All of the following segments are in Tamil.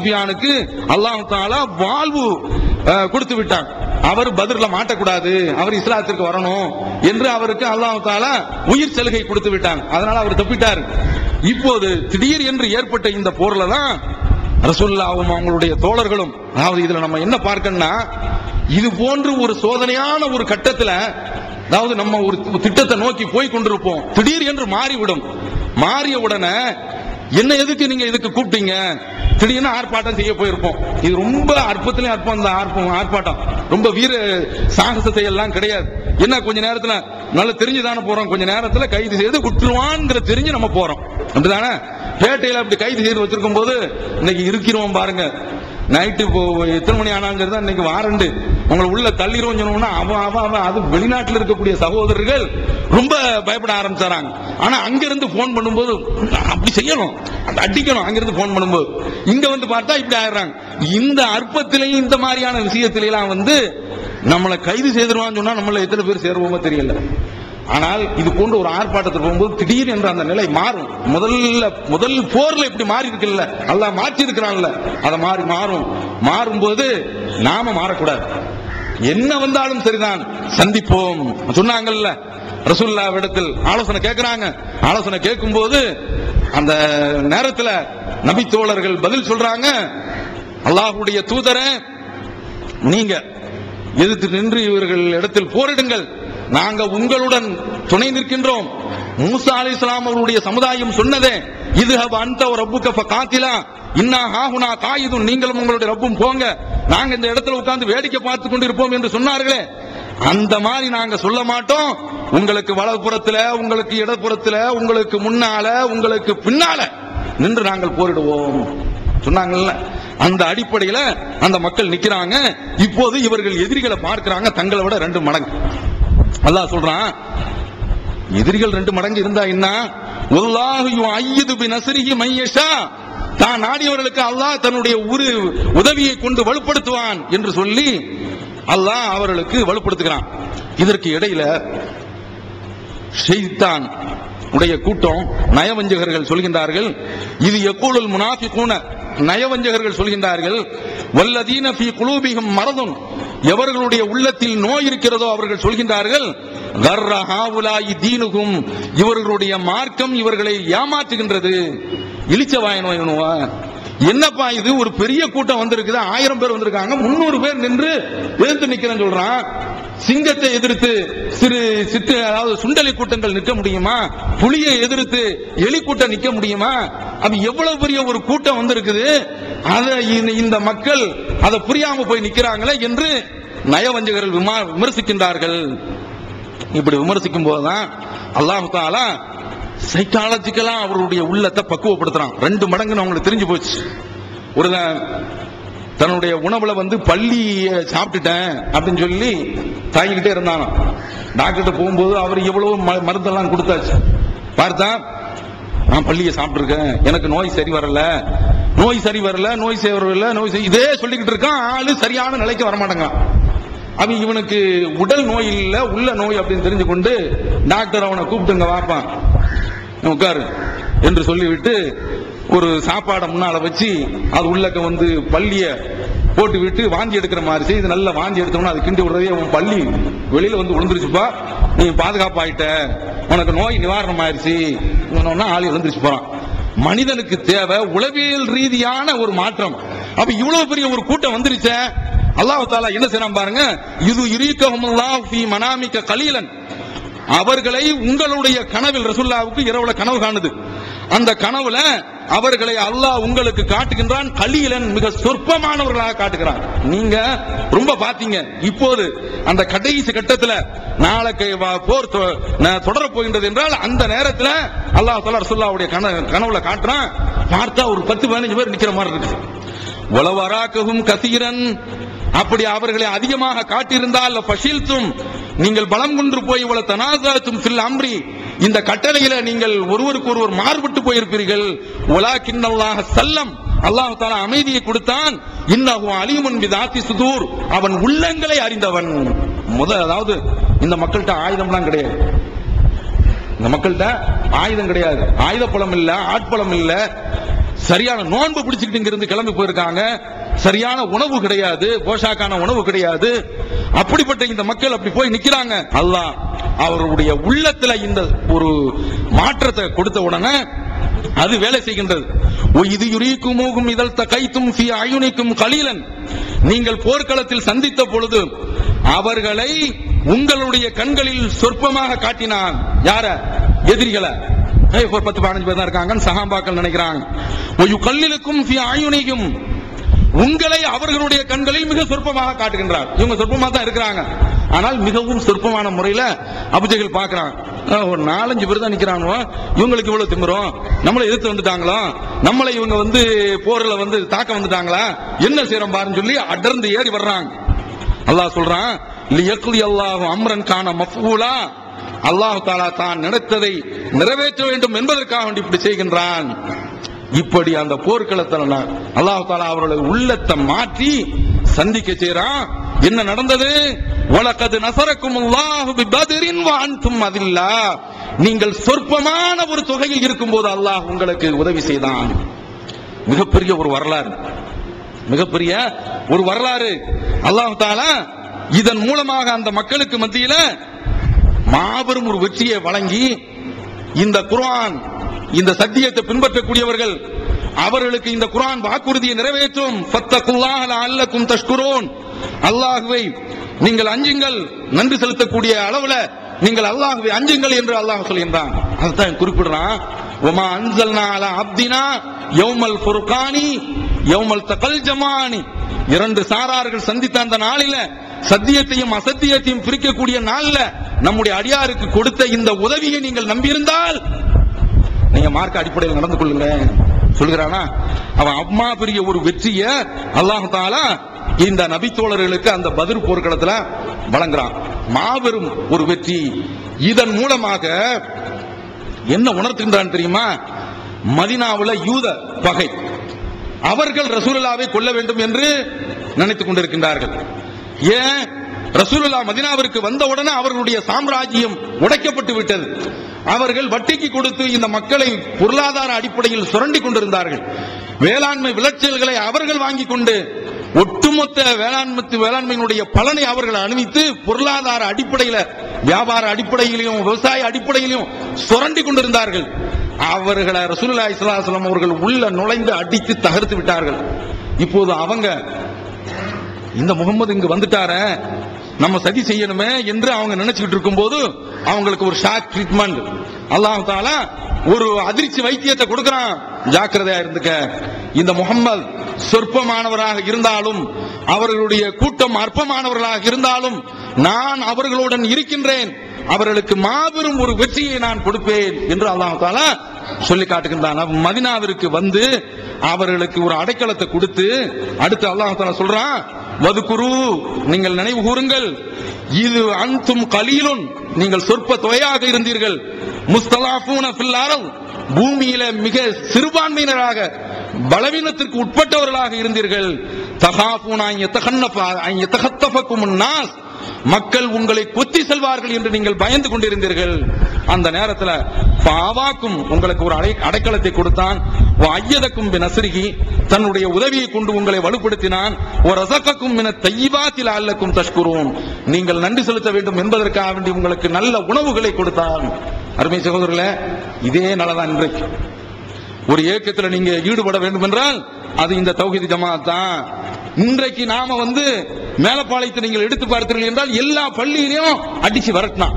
சுஃபியானுக்கு அல்லாஹு தாலா வாழ்வு கொடுத்து விட்டான். அவர் பதிர்ல மாட்டக்கூடாது. அவர் இஸ்லாத்திற்கு வரணும் என்று அவருக்கு அல்லாஹு தாலா உயிர் சலுகை கொடுத்து விட்டாங்க அதனால அவர் தப்பிட்டார். இப்போது திடீர் என்று ஏற்பட்ட இந்த போர்ல தான் ரசூல்லாவும் அவங்களுடைய தோழர்களும் அதாவது இதுல நம்ம என்ன பார்க்கணும்னா இது போன்று ஒரு சோதனையான ஒரு கட்டத்துல அதாவது நம்ம ஒரு திட்டத்தை நோக்கி போய் கொண்டிருப்போம். திடீர் என்று மாறிவிடும். மாறிய உடனே என்ன எதுக்கு நீங்க இதுக்கு கூப்பிட்டீங்க? திடீர்னு ஆர்ப்பாட்டம் செய்ய போயிருப்போம். இது ரொம்ப அற்பத்திலே அற்பம் தான் ஆர்ப்பம் ஆர்ப்பாட்டம். ரொம்ப வீர சாகசத்தை எல்லாம் கிடையாது. என்ன கொஞ்ச நேரத்துல நல்லா தெரிஞ்சுதானே போறோம். கொஞ்ச நேரத்துல கைது செய்து விட்டுருவான்ங்கிற தெரிஞ்சு நம்ம போறோம். அப்படிதானே பேட்டையில அப்படி கைது செய்து வச்சிருக்கும் போது இன்னைக்கு இருக்கிறோம் பாருங்க. நைட்டு இப்போ எத்தனை மணி ஆனாங்கிறது இன்னைக்கு வாரண்டு. உங்களை உள்ள தள்ளிடுவோம் சொன்னோம்னா அவன் அவன் அவன் அது வெளிநாட்டில் இருக்கக்கூடிய சகோதரர்கள் ரொம்ப பயப்பட ஆரம்பிச்சாராங்க. ஆனா அங்கிருந்து போன் பண்ணும்போது அப்படி செய்யணும். அடிக்கணும் அங்கிருந்து போன் பண்ணும்போது. இங்க வந்து பார்த்தா இப்படி ஆயிடுறாங்க. இந்த அற்பத்திலையும் இந்த மாதிரியான விஷயத்திலாம் வந்து நம்மளை கைது செய்திருவான்னு சொன்னா நம்மள எத்தனை பேர் சேருவோமோ தெரியல. ஆனால் இது போன்ற ஒரு ஆர்ப்பாட்டத்தில் போகும்போது திடீர் என்ற அந்த நிலை மாறும். முதல்ல முதல் போர்ல இப்படி மாறி இருக்குல்ல நல்லா மாற்றி இருக்கிறான்ல அதை மாறி மாறும். மாறும்போது நாம மாறக்கூடாது. என்ன வந்தாலும் சரிதான். சந்திப்போம். சொன்னாங்கல்ல ரசூல்லாவிடத்தில் ஆலோசனை கேட்கிறாங்க ஆலோசனை கேட்கும் போது அந்த நேரத்தில் நபி தோழர்கள் பதில் சொல்றாங்க. அல்லாஹுடைய தூதரை நீங்க எதிர்த்து நின்று இவர்கள் இடத்தில் போரிடுங்கள். நாங்க உங்களுடன் துணை நிற்கின்றோம். மூசா அலி இஸ்லாம் அவருடைய சமுதாயம் சொன்னதே இது அந்த ரப்புக்க காத்திலா இன்னா ஹாஹுனா காயுதும் நீங்களும் உங்களுடைய ரப்பும் போங்க. நாங்க இந்த இடத்துல உட்கார்ந்து வேடிக்கை பார்த்து கொண்டிருப்போம் என்று சொன்னார்களே. அந்த மாதிரி நாங்க சொல்ல மாட்டோம். உங்களுக்கு வலப்புறத்துல உங்களுக்கு இடப்புறத்துல உங்களுக்கு முன்னால உங்களுக்கு பின்னால நின்று நாங்கள் போரிடுவோம். சொன்னாங்கல்ல. அந்த அடிப்படையில அந்த மக்கள் நிக்கிறாங்க. இப்போது இவர்கள் எதிரிகளை பார்க்கிறாங்க. தங்களை விட ரெண்டு மடங்கு. அல்லா சொல்றான் எதிரிகள் ரெண்டு மடங்கு இருந்தா என்ன? உல்லாஹு ஐயது பி நசரிகி மையஷா தான் நாடியவர்களுக்கு அல்லாஹ் தன்னுடைய உரு உதவியை கொண்டு வலுப்படுத்துவான் என்று சொல்லி அல்லாஹ் அவர்களுக்கு வலுப்படுத்துகிறான். இதற்கு இடையில ஷெய்தான் உடைய கூட்டம் நயவஞ்சகர்கள் சொல்கின்றார்கள். இது எக்கூலுல் முனாஃபிகூன நயவஞ்சகர்கள் சொல்கின்றார்கள். வல்லதீன ஃபி குலூபிகம் மரதும் எவர்களுடைய உள்ளத்தில் நோய் இருக்கிறதோ அவர்கள் சொல்கின்றார்கள். கர்ர தீனுகும். இவர்களுடைய மார்க்கம் இவர்களை ஏமாற்றுகின்றது. இழிச்ச நோய் இவனுவா என்னப்பா இது? ஒரு பெரிய கூட்டம் வந்திருக்குது. ஆயிரம் பேர் வந்திருக்காங்க. முன்னூறு பேர் நின்று எழுந்து நிக்கிறேன்னு சொல்றான். சிங்கத்தை எதிர்த்து சிறு சித்து அதாவது சுண்டலி கூட்டங்கள் நிற்க முடியுமா? புலியை எதிர்த்து எலி கூட்டம் நிற்க முடியுமா? அது எவ்வளவு பெரிய ஒரு கூட்டம் வந்திருக்குது. அதை இந்த- இந்த மக்கள் அதை புரியாம போய் நிக்கிறாங்களே என்று நயவஞ்சகர்கள் விமா- விமர்சிக்கின்றார்கள். இப்படி விமர்சிக்கும் போதுதான் அல்லாஹ் தாலா சைக்காலஜிக்கலா அவருடைய உள்ளத்தை பக்குவப்படுத்துறான். ரெண்டு மடங்குன்னு அவங்களுக்கு தெரிஞ்சு போச்சு. ஒரு தன்னுடைய உணவுல வந்து பள்ளி சாப்பிட்டுட்டேன் அப்படின்னு சொல்லி தாங்கிக்கிட்டே இருந்தானோ டாக்டர்கிட்ட போகும்போது அவர் எவ்வளவு ம- மருந்தெல்லாம் கொடுத்தாச்சு. பார்த்தா நான் பள்ளியை சாப்பிட்டுருக்கேன். எனக்கு நோய் சரி வரல. நோய் சரி வரல நோய் சரி வரல நோய் இதே சொல்லிக்கிட்டு இருக்கான். ஆளு சரியான நிலைக்கு வரமாட்டேங்கான். அவன் இவனுக்கு உடல் நோய் இல்லை உள்ள நோய் அப்படின்னு தெரிஞ்சு கொண்டு டாக்டர் அவனை கூப்பிட்டுங்க வாப்பான். உட்காரு என்று சொல்லிவிட்டு ஒரு சாப்பாடை முன்னால வச்சு அது உள்ளக்க வந்து பள்ளிய போட்டு விட்டு வாந்தி எடுக்கிற மாதிரி செய்து நல்லா வாந்தி எடுத்தோம்னா அது கிண்டி விடுறதே உன் பள்ளி வெளியில வந்து விழுந்துருச்சுப்பா. நீ பாதுகாப்பாயிட்ட. உனக்கு நோய் நிவாரணம் ஆயிடுச்சு சொன்னோம்னா ஆள் எழுந்திருச்சு போறான். மனிதனுக்கு தேவை உளவியல் ரீதியான ஒரு மாற்றம். அப்ப இவ்வளவு பெரிய ஒரு கூட்டம் வந்துருச்சே. அல்லாஹ் தாலா என்ன செய்யறான் பாருங்க. இது இருக்கா மனாமிக்க கலீலன். அவர்களை உங்களுடைய கனவில் ரசுல்லாவுக்கு இரவுல கனவு காணுது. அந்த கனவுல அவர்களை அல்லாஹ் உங்களுக்கு காட்டுகின்றான் கலீலன் மிக சொற்பமானவர்களாக காட்டுகிறான். நீங்க ரொம்ப பாத்தீங்க. இப்போது அந்த கடைசி கட்டத்துல நாளைக்கு போர் தொ- போகின்றது என்றால் அந்த நேரத்துல அல்லாஹ் தலா ரசுல்லாவுடைய கன- கனவுல காட்டுறான். பார்த்தா ஒரு பத்து பதினஞ்சு பேர் நிக்கிற மாதிரி இருக்கு உளவராக்கவும் கசீரன் அப்படி அவர்களை அதிகமாக காட்டியிருந்தால் ஃபஷில்தும் நீங்கள் பலம் கொன்று போய் இவ்வளவு தனாசாத்தும் ஃபில் அம்ரி. இந்த கட்டளையில நீங்கள் ஒருவருக்கு ஒருவர் மாறுபட்டு போயிருப்பீர்கள். உலா கிண்ணல்லாக சல்லம். அல்லாஹ் தாலா அமைதியை கொடுத்தான். இன்னஹு அலிமுன் விதாத்தி சுதூர். அவன் உள்ளங்களை அறிந்தவன். முதல் அதாவது இந்த மக்கள்கிட்ட ஆயுதம்லாம் கிடையாது. இந்த மக்கள்கிட்ட ஆயுதம் கிடையாது. ஆயுத பழம் இல்ல ஆட்பலம் இல்ல. சரியான நோன்பு பிடிச்சுக்கிட்டு இங்க இருந்து கிளம்பி போயிருக்காங்க. சரியான உணவு கிடையாது போஷாக்கான உணவு கிடையாது. அப்படிப்பட்ட இந்த மக்கள் அப்படி போய் நிக்கிறாங்க. அல்லாஹ் அவருடைய உள்ளத்துல இந்த ஒரு மாற்றத்தை கொடுத்த உடனே அது வேலை செய்கின்றது. இது இதழ் கைத்தும் சி அயுனிக்கும் கலீலன். நீங்கள் போர்க்களத்தில் சந்தித்த பொழுது அவர்களை உங்களுடைய கண்களில் சொற்பமாக காட்டினான். யார? எதிரிகளை. ஒரு பத்து பதினஞ்சு பேர் தான் இருக்காங்கன்னு சகாம்பாக்கள் நினைக்கிறாங்க. கல்லிலுக்கும் ஃபி உங்களை அவர்களுடைய கண்களில் மிக சொற்பமாக காட்டுகின்றார். இவங்க சொற்பமா தான் இருக்கிறாங்க. ஆனால் மிகவும் சொற்பமான முறையில அபிஜைகள் பார்க்கறான் ஒரு நாலஞ்சு பேர் தான் நிக்கிறானோ இவங்களுக்கு இவ்வளவு திமிரும்? நம்மளை எதிர்த்து வந்துட்டாங்களோ? நம்மளை இவங்க வந்து போர்ல வந்து தாக்க வந்துட்டாங்களா? என்ன செய்யறோம் பாருன்னு சொல்லி அடர்ந்து ஏறி வர்றாங்க. அல்லாஹ் சொல்றான் லியக்லி அல்லாஹும் அம்ரன் கான மஃபூலா. அல்லாஹ் தாலா தான் நினைத்ததை நிறைவேற்ற வேண்டும் என்பதற்காக வேண்டி இப்படி செய்கின்றான். இப்படி அந்த போர்க்களத்தில் அல்லாஹ் தாலா அவர்களுடைய உள்ளத்தை மாற்றி சந்திக்க செய்யறான் என்ன நடந்தது? உலகது நசரக்கும் அல்லாஹு அதில்லா. நீங்கள் சொற்பமான ஒரு தொகையில் இருக்கும் போது அல்லாஹ் உங்களுக்கு உதவி செய்தான். மிகப்பெரிய ஒரு வரலாறு. மிகப்பெரிய ஒரு வரலாறு. அல்லாஹு தாலா இதன் மூலமாக அந்த மக்களுக்கு மத்தியில மாபெரும் ஒரு வெற்றியை வழங்கி இந்த குர்ஆன் இந்த சத்தியத்தை பின்பற்றக்கூடியவர்கள் அவர்களுக்கு இந்த குரான் வாக்குறுதியை நிறைவேற்றும். அல்லக்கும் தஷ்குரோன். அல்லாஹுவை நீங்கள் அஞ்சுங்கள் நன்றி செலுத்தக்கூடிய அளவுல நீங்கள் அல்லாஹுவை அஞ்சுங்கள் என்று அல்லாஹ் சொல்கின்றான். அதுதான் குறிப்பிடுறான். ஒமா அன்சல்னா அலா அப்தினா யௌமல் ஃபுர்கானி யௌமல் தகல் ஜமானி. இரண்டு சாரார்கள் சந்தித்த அந்த நாளில சத்தியத்தையும் அசத்தியத்தையும் பிரிக்கக்கூடிய நாள்ல நம்முடைய அடியாருக்கு கொடுத்த இந்த உதவியை நீங்கள் நம்பியிருந்தால் நீங்க மார்க்க அடிப்படையில் நடந்து கொள்ளுங்க சொல்கிறானா அவன் அம்மா பெரிய ஒரு வெற்றிய அல்லாஹால தாலா இந்த நபித்தோழர்களுக்கு அந்த பதில் போர்க்களத்துல வழங்குறான். மாபெரும் ஒரு வெற்றி. இதன் மூலமாக என்ன உணர்த்துகின்றான் தெரியுமா? மதினாவுல யூத பகை. அவர்கள் ரசூலாவை கொல்ல வேண்டும் என்று நினைத்துக் கொண்டிருக்கின்றார்கள். ஏன்? ரசூலுல்லா மதினாவிற்கு வந்தவுடனே அவர்களுடைய சாம்ராஜ்யம் உடைக்கப்பட்டு விட்டது. அவர்கள் வட்டிக்கு கொடுத்து இந்த மக்களை பொருளாதார அடிப்படையில் சுரண்டி கொண்டிருந்தார்கள். வேளாண்மை விளைச்சல்களை அவர்கள் வாங்கி கொண்டு ஒட்டுமொத்த வேளாண்மை வேளாண்மையினுடைய பலனை அவர்கள் அணிவித்து பொருளாதார அடிப்படையில வியாபார அடிப்படையிலும் விவசாய அடிப்படையிலும் சுரண்டி கொண்டிருந்தார்கள். அவர்களை ரசூலுல்லாஹி இஸ்லாஸ்லாம் அவர்கள் உள்ள நுழைந்து அடித்து தகர்த்து விட்டார்கள். இப்போது அவங்க இந்த முகமது இங்கு வந்துட்டாரே நம்ம சதி செய்யணுமே என்று அவங்க நினைச்சுக்கிட்டு இருக்கும்போது அவங்களுக்கு ஒரு ஷாக் ட்ரீட்மெண்ட் அல்லாஹ் தாலா ஒரு அதிர்ச்சி வைத்தியத்தை கொடுக்கறான். ஜாக்கிரதையா இருந்துக்க. இந்த முகம்மது சொற்பமானவராக இருந்தாலும் அவர்களுடைய கூட்டம் அற்பமானவர்களாக இருந்தாலும் நான் அவர்களுடன் இருக்கின்றேன். அவர்களுக்கு மாபெரும் ஒரு வெற்றியை நான் கொடுப்பேன் என்று அல்லாஹ் தாலா சொல்லி காட்டுகின்றான். மதினாவிற்கு வந்து அவர்களுக்கு ஒரு அடைக்கலத்தை கொடுத்து அடுத்து அல்லாஹால சொல்றான் வதுகுரு நீங்கள் நினைவு கூறுங்கள். இது அன்தும் கலீலுன். நீங்கள் சொற்ப தொகையாக இருந்தீர்கள். முஸ்தலாஃபூன ஃபில் பூமியில மிக சிறுபான்மையினராக பலவீனத்திற்கு உட்பட்டவர்களாக இருந்தீர்கள். தகாஃபூனா எத்தகத்தஃபக்கும் நாஸ் மக்கள் உங்களை கொத்தி செல்வார்கள் என்று நீங்கள் பயந்து கொண்டிருந்தீர்கள். அந்த நேரத்தில் பாவாக்கும் உங்களுக்கு ஒரு அடை அடைக்கலத்தை கொடுத்தான். ஐயதக்கும் நசுருகி தன்னுடைய உதவியை கொண்டு உங்களை வலுப்படுத்தினான். ஒரு ரசக்கக்கும் என தைவாத்தில் அல்லக்கும் தஷ்குருவோம் நீங்கள் நன்றி செலுத்த வேண்டும் என்பதற்காக வேண்டி உங்களுக்கு நல்ல உணவுகளை கொடுத்தான். அருமை சகோதரர்களே இதே நல்லதான் இன்றைக்கு. ஒரு இயக்கத்தில் நீங்க ஈடுபட வேண்டும் என்றால் அது இந்த தௌஹீது ஜமாத் தான். இன்றைக்கு நாம வந்து மேலப்பாளையத்தை நீங்கள் எடுத்து பார்த்தீர்கள் என்றால் எல்லா பள்ளியிலையும் அடிச்சு வரட்டினா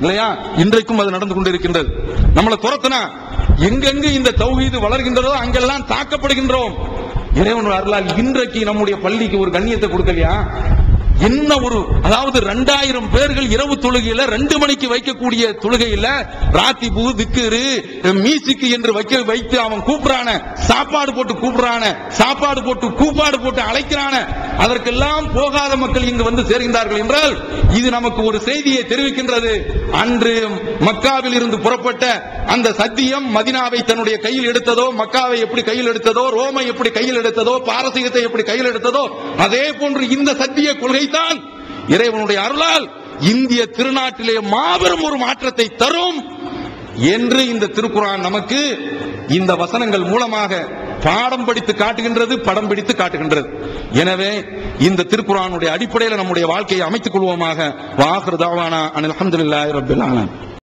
இல்லையா? இன்றைக்கும் அது நடந்து கொண்டிருக்கின்றது. நம்மளை துரத்துனா எங்கெங்கு இந்த தௌஹீது வளர்கின்றதோ அங்கெல்லாம் தாக்கப்படுகின்றோம். இறைவன் அருளால் இன்றைக்கு நம்முடைய பள்ளிக்கு ஒரு கண்ணியத்தை கொடுக்கலையா? என்ன ஒரு அதாவது ரெண்டாயிரம் பேர்கள் இரவு தொழுகையில ரெண்டு மணிக்கு வைக்கக்கூடிய தொழுகையில ராத்திபு திக்குரு மீசிக்கு என்று வைக்க வைத்து அவன் கூப்பிடான சாப்பாடு போட்டு கூப்பிடுறான சாப்பாடு போட்டு கூப்பாடு போட்டு அழைக்கிறான அதற்கெல்லாம் போகாத மக்கள் இங்கு வந்து சேர்கின்றார்கள் என்றால் இது நமக்கு ஒரு செய்தியை தெரிவிக்கின்றது. அன்று மக்காவில் இருந்து புறப்பட்ட அந்த சத்தியம் மதினாவை தன்னுடைய கையில் எடுத்ததோ மக்காவை எப்படி கையில் எடுத்ததோ ரோமை எப்படி கையில் எடுத்ததோ பாரசீகத்தை எப்படி கையில் எடுத்ததோ அதே போன்று இந்த சத்திய கொள்கை தான் இறைவனுடைய அருளால் இந்திய திருநாட்டிலே மாபெரும் ஒரு மாற்றத்தை தரும் என்று இந்த திருக்குறான் நமக்கு இந்த வசனங்கள் மூலமாக பாடம் படித்து காட்டுகின்றது படம் பிடித்து காட்டுகின்றது. எனவே இந்த திருக்குறானுடைய அடிப்படையில் நம்முடைய வாழ்க்கையை அமைத்துக் கொள்வோமாக. வாகர் தாவானா அனில் அஹமதுல்லாஹி ரபில் ஆலமீன்.